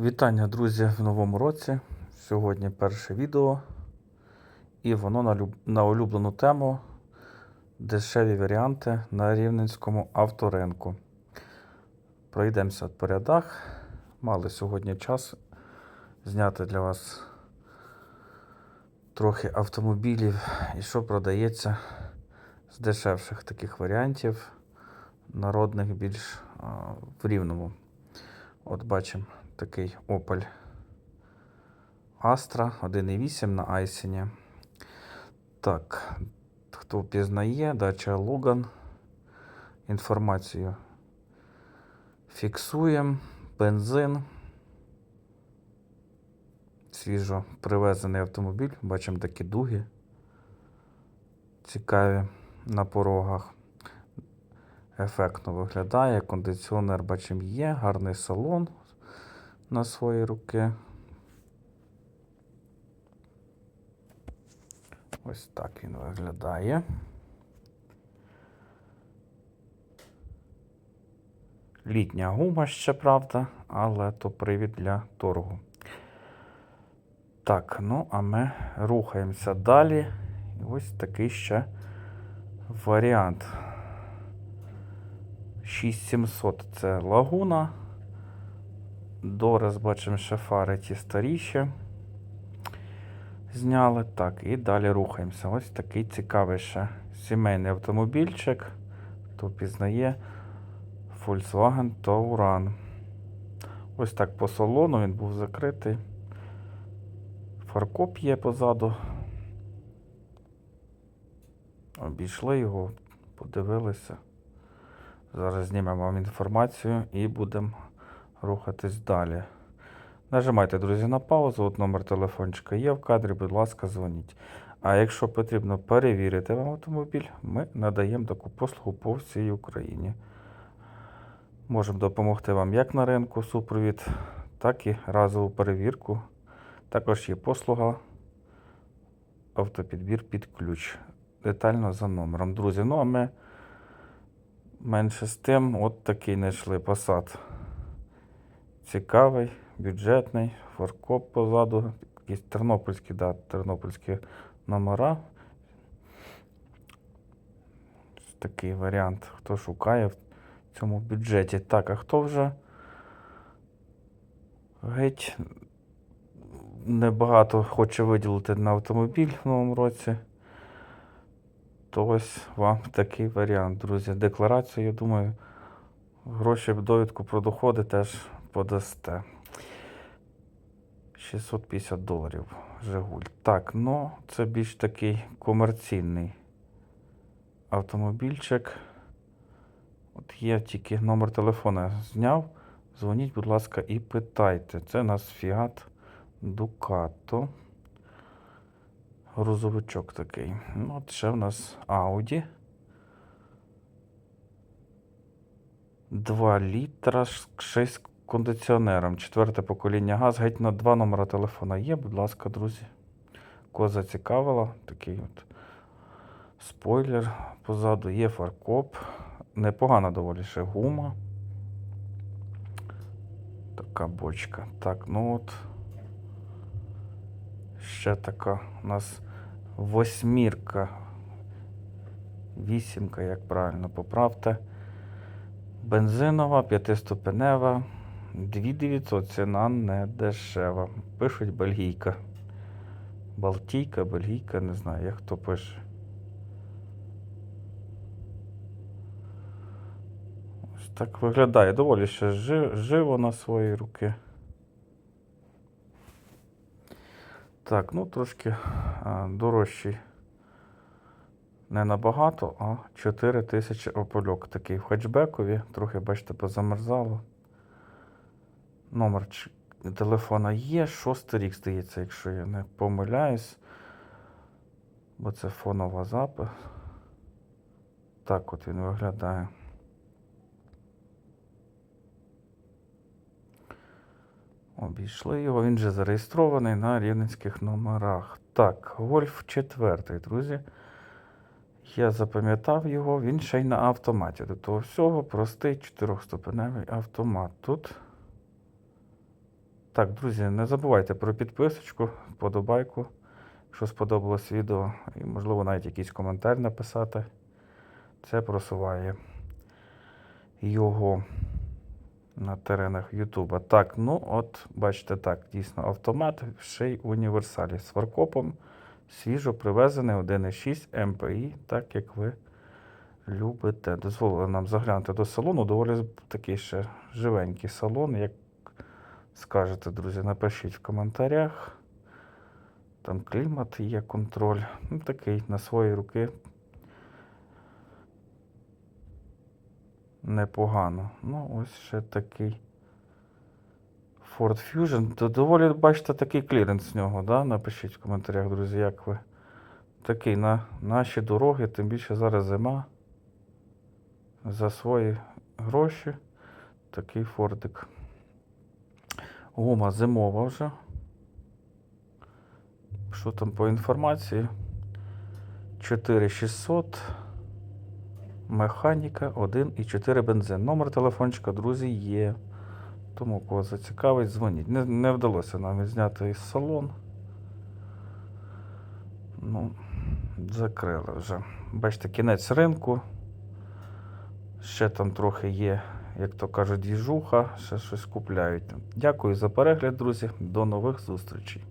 Вітання, друзі, в новому році. Сьогодні перше відео, і воно на, люб... на улюблену тему дешеві варіанти на рівненському авторинку. Пройдемося по рядах. Мали сьогодні час зняти для вас трохи автомобілів і що продається з дешевших таких варіантів, народних більш а, в рівному. От бачимо такий Opel Astra 1.8 на Айсені. Так, хто впізнає, дача Логан. Інформацію фіксуємо. Бензин. Свіжо привезений автомобіль. Бачимо такі дуги. Цікаві на порогах. Ефектно виглядає. Кондиціонер бачимо є, гарний салон на свої руки. Ось так він виглядає. Літня гума ще, правда, але то привід для торгу. Так, ну а ми рухаємося далі. І ось такий ще варіант. 6700 це лагуна. Дорес, бачимо, ще фари ті старіші. Зняли. Так, і далі рухаємося. Ось такий цікавий ще сімейний автомобільчик. Хто пізнає Volkswagen Touran. Ось так по салону він був закритий. Фаркоп є позаду. Обійшли його, подивилися. Зараз знімемо вам інформацію і будемо рухатись далі. Нажимайте, друзі, на паузу. От номер телефончика є в кадрі, будь ласка, дзвоніть. А якщо потрібно перевірити вам автомобіль, ми надаємо таку послугу по всій Україні. Можемо допомогти вам як на ринку супровід, так і разову перевірку. Також є послуга автопідбір під ключ. Детально за номером. Друзі, ну а ми менше з тим, от такий знайшли посад. Цікавий, бюджетний, форкоп позаду, якісь тернопільські, да, тернопільські номера. Такий варіант, хто шукає в цьому бюджеті. Так, а хто вже геть небагато хоче виділити на автомобіль в новому році. То ось вам такий варіант, друзі. Декларацію, я думаю, гроші в довідку про доходи теж подасте. 650 доларів Жигуль. Так, ну це більш такий комерційний автомобільчик. От є тільки номер телефона зняв. Дзвоніть, будь ласка, і питайте. Це у нас Fiat Ducato. Грузовичок такий. Ну, от ще в нас Audi. 2 літра, 6 кондиціонером. Четверте покоління газ. Геть на два номера телефона є. Будь ласка, друзі. Кого зацікавила. Такий от спойлер. Позаду є фаркоп. Непогана доволі ще гума. Така бочка. Так, ну от. Ще така у нас восьмірка. Вісімка, як правильно поправте. Бензинова, п'ятиступенева. 2900 ціна не дешева. Пишуть бельгійка. Балтійка, бельгійка, не знаю, як хто пише. Ось так виглядає. Доволі ще жи- живо на свої руки. Так, ну трошки а, дорожчий. Не набагато, а 4 тисячі опольок. Такий в хетчбекові. Трохи, бачите, позамерзало. Номер телефона є. Шостий рік, здається, якщо я не помиляюсь. Бо це фонова запис. Так от він виглядає. Обійшли його, він же зареєстрований на рівненських номерах. Так, Гольф 4, друзі. Я запам'ятав його, він ще й на автоматі. До того всього простий чотирьохступеневий автомат. Тут Так, друзі, не забувайте про підписочку, подобайку, якщо сподобалось відео, і можливо навіть якийсь коментар написати. Це просуває його на теренах Ютуба. Так, ну от, бачите, так, дійсно, автомат ще й універсалі з фаркопом. Свіжо привезений 1.6 МПІ, так як ви любите. Дозволили нам заглянути до салону. Доволі такий ще живенький салон. Як скажете, друзі, напишіть в коментарях. Там клімат є, контроль. Ну, такий на свої руки. Непогано. Ну, ось ще такий Ford Fusion. То доволі, бачите, такий кліренс з нього, да? Напишіть в коментарях, друзі, як ви. Такий на наші дороги, тим більше зараз зима. За свої гроші. Такий фордик. Гума зимова вже. Що там по інформації? 4600. Механіка 1,4 бензин. Номер телефончика, друзі, є. Тому кого зацікавить, дзвоніть. Не, не вдалося нам зняти із салон. Ну, закрили вже. Бачите, кінець ринку. Ще там трохи є, як то кажуть, їжуха, ще щось купляють. Дякую за перегляд, друзі. До нових зустрічей.